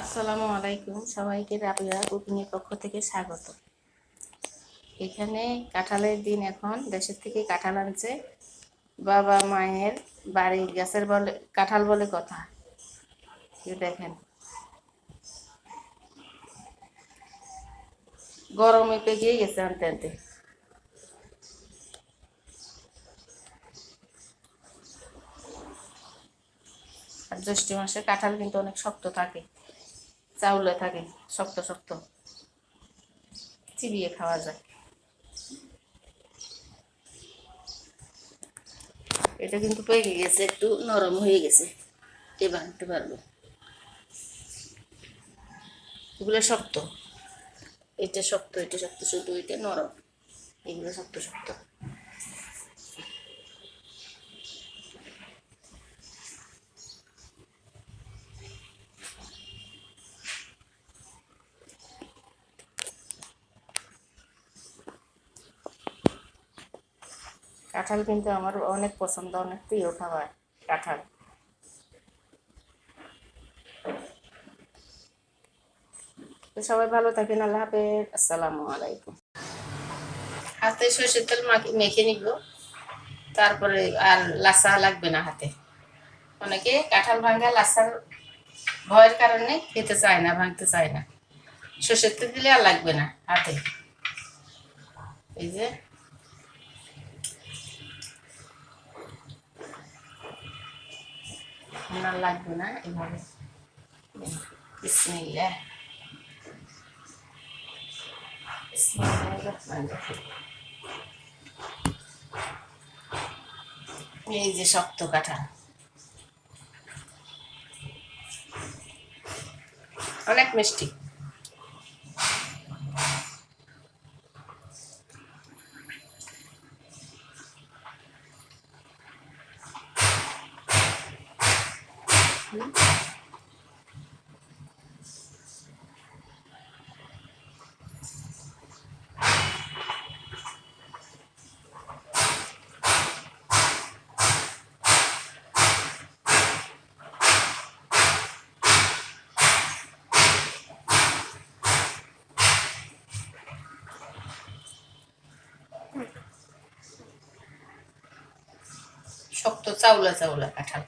আসসালামু আলাইকুম। সবাইকে রাবিয়া কুকিংয়ের পক্ষ থেকে স্বাগত। এখানে কাঁঠালের দিন এখন। দেশের থেকে কাঁঠাল আনছে। বাবা মায়ের বাড়ির গাছের বলে, কাঁঠাল বলে কথা। দেখেন। গরমে পেকিয়ে গেছে আনতে আনতে। আর জ্যৈষ্ঠ মাসে কাঁঠাল কিন্তু অনেক শক্ত থাকে। চাউলে থাকে, শক্ত শক্ত। চিবিয়ে খাওয়া যায়। এটা কিন্তু পেকে গেছে, একটু নরম হয়ে গেছে। এবার আনতে পারব এগুলো শক্ত। এটা শক্ত এটা শক্ত, শুধু এটা নরম। এগুলো শক্ত শক্ত। কাঁঠাল কিন্তু আমার অনেক পছন্দ, অনেক প্রিয় খাবার কাঁঠাল। তো সবাই ভালো থাকেন, আল্লাহ হাফেজ, আসসালামু আলাইকুম। হাতে সর্ষের তেল মাখি নিব, তারপরে আর লাসা লাগবে না হাতে। অনেকে কাঁঠাল ভাঙা লাসার ভয়ের কারণে খেতে চায় না, ভাঙতে চায় না। সর্ষের তেল দিলে আর লাগবে না হাতে। এই যে না লাগবে না এভাবে বিসমিল্লাহ। এই যে শক্ত কাঠা অনেক মিষ্টি শক্ত চাউলা চাউলা কাঁঠাল।